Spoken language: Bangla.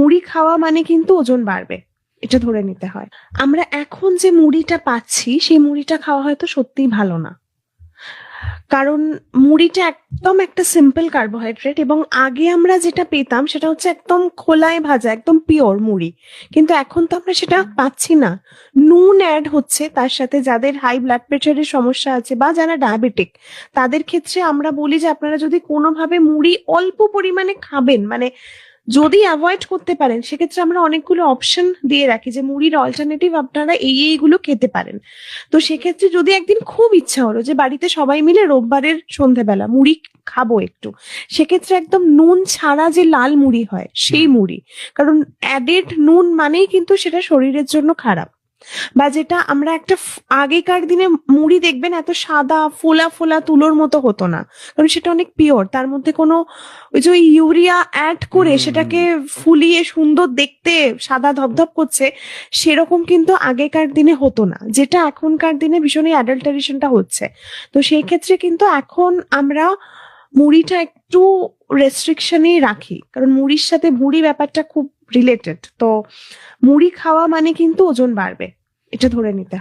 মুড়ি খাওয়া মানে কিন্তু ওজন বাড়বে। এটা ধরে নিতে হয়। আমরা এখন যে মুড়িটা পাচ্ছি, সেই মুড়িটা খাওয়া হয়তো সত্যিই ভালো না। কারণ মুড়িটা একদম একটা সিম্পল কার্বোহাইড্রেট এবং আগে আমরা যেটা পেতাম সেটা হচ্ছে একদম খোলায় ভাজা, একদম পিওর মুড়ি। কিন্তু এখন তো আমরা সেটা পাচ্ছি না। নুন অ্যাড হচ্ছে, তার সাথে যাদের হাই ব্লাড প্রেশারের সমস্যা আছে বা যারা ডায়াবেটিক তাদের ক্ষেত্রে আমরা বলি যে আপনারা যদি কোনোভাবে মুড়ি অল্প পরিমাণে খাবেন মানে যদি অ্যাভয়েড করতে পারেন সেক্ষেত্রে আমরা অনেকগুলো অপশন দিয়ে রাখি যে মুড়ির অল্টারনেটিভ আপনারা এই এইগুলো খেতে পারেন। তো সেক্ষেত্রে যদি একদিন খুব ইচ্ছা হলো যে বাড়িতে সবাই মিলে রোববারের সন্ধেবেলা মুড়ি খাব একটু সেক্ষেত্রে একদম নুন ছাড়া যে লাল মুড়ি হয় সেই মুড়ি। কারণ অ্যাডেড নুন মানেই কিন্তু সেটা শরীরের জন্য খারাপ। বা যেটা আমরা একটা আগেকার দিনে মুড়ি দেখবেন এত সাদা ফোলা ফোলা তুলোর মতো হতো না। কারণ সেটা অনেক পিওর তার মধ্যে কোনো ওই যে ইউরিয়া অ্যাড করে সেটাকে ফুলিয়ে সুন্দর দেখতে সাদা ধপধপ করছে সেরকম কিন্তু আগেকার দিনে হতো না। যেটা এখনকার দিনে ভীষণই অ্যাডাল্টারেশনটা হচ্ছে। তো সেই ক্ষেত্রে কিন্তু এখন আমরা মুড়িটা একটু রেস্ট্রিকশনেই রাখি। কারণ মুড়ির সাথে মুড়ি ব্যাপারটা খুব রিলেটেড তো মুড়ি খাওয়া মানে কিন্তু ওজন বাড়বে। এটা ধরে নিতে